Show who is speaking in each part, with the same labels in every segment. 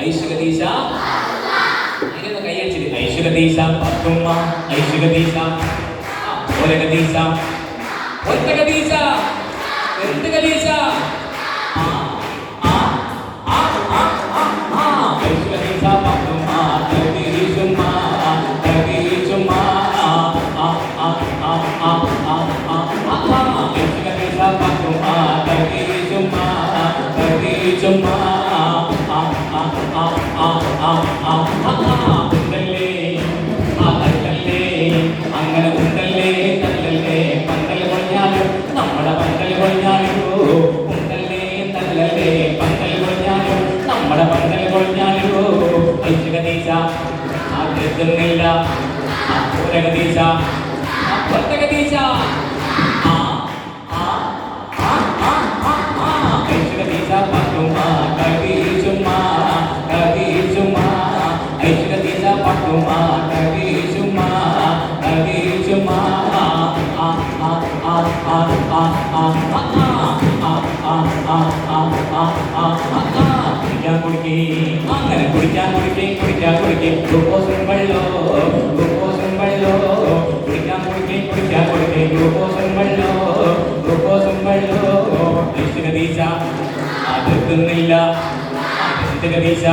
Speaker 1: ഐശ്വകതീശ അങ്ങനെ കൈയടിച്ചിട്ട് ഐശ്വകതീശ പത്തുമ്മ ഐശ്വകതീശ ഓരകതീശ ഒറ്റകതീശ എന്ത് കതീശ അങ്ങനെ ഉണ്ടല്ലേ തല്ലല്ലേ പന്തൽ കൊഞ്ഞാലോ നമ്മുടെ പന്തൽ കൊഞ്ഞാലോ ഉണ്ടല്ലേ തല്ലല്ലേ പന്തൽ കൊഞ്ഞാലോ നമ്മുടെ പന്തൽ കൊഞ്ഞാലോ ഐശ്വരദീശ ആ കരുതുന്നില്ല ആ പൂരകദീശ പട്ടുമാ കവീശുമാ കവീശുമാ കുടിക്കാൻ കുടിക്കേ അങ്ങനെ കുടിക്കാൻ കുടിക്കേ കുടിക്കാൻ കുടിക്കേ ഗ്ലൂക്കോസും വെള്ളോ ഗ്ലൂക്കോസും വെള്ളോ കുടിക്കാൻ കുടിക്കേ കുടിക്കാൻ കുടിക്കേ ഗ്ലൂക്കോസും വെള്ളോ ഗ്ലൂക്കോസും വെള്ളോ ഈശ്വര വീശ അത് തിന്നില്ല ഈശ്വര വീശ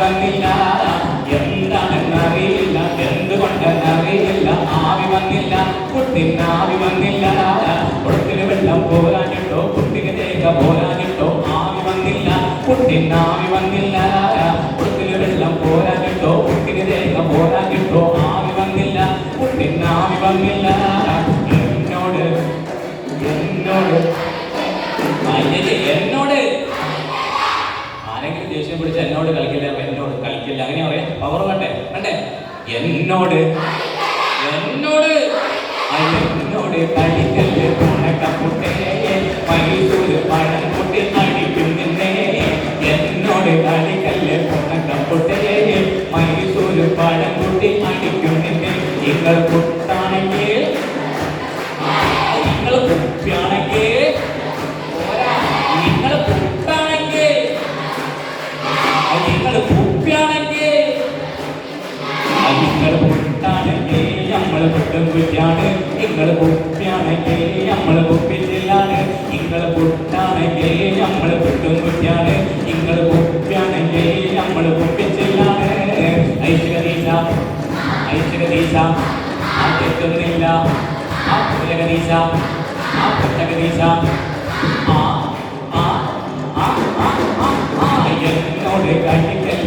Speaker 1: വന്നില്ല എന്താണെന്നറിയില്ല എന്തുകൊണ്ടെന്നറിയില്ല ആവി വന്നില്ല കുട്ടിനാവി വന്നില്ല കുളത്തിന് വെള്ളം പോരാഞ്ഞിട്ടോ കുട്ടിന് തേങ്ങ പോരാഞ്ഞിട്ടോ ആവി വന്നില്ല കുട്ടിനാവി വന്നില്ല കുളത്തിന് വെള്ളം പോരാഞ്ഞിട്ടോ കുട്ടിന് തേങ്ങ പോരാഞ്ഞിട്ടോ ആവി വന്നില്ല കുട്ടിനാവി വന്നില്ല എന്നോട് എന്നോട് എന്നോട്? ആരെങ്കിലും ദേഷ്യം പിടിച്ച് എന്നോട് കളിക്കില്ല? അങ്ങനെ പറയാം? പവർ വേണ്ടേ? വേണ്ടേ? എന്നോട് എന്നോട് എന്നോട് മൈസൂർ പഴംകുട്ടി അടിക്കും നിന്നെ. എന്നോട് കളിക്കല്ലേ മൈസൂർ നിങ്ങൾ കുട്ടാണെങ്കിൽ നമ്മൾ കുട്ടും കുറ്റാണ് നിങ്ങൾ കുപ്പിയാണെങ്കിൽ നമ്മൾ കുപ്പിച്ചില്ലാണ് നിങ്ങൾ കുട്ടാണെങ്കിൽ നമ്മൾ കുട്ടും കുറ്റാണ് നിങ്ങൾ കുപ്പിയാണെങ്കിൽ നമ്മൾ കുപ്പിച്ചില്ലാണ് ഐശ്വരീശ ഐശ്വരീശ ആ തെറ്റുന്നില്ല ആ പുലകദീശ ആ പുത്തകദീശ ആ ആ ആ ആ ആ എന്നോട് കളിക്കൽ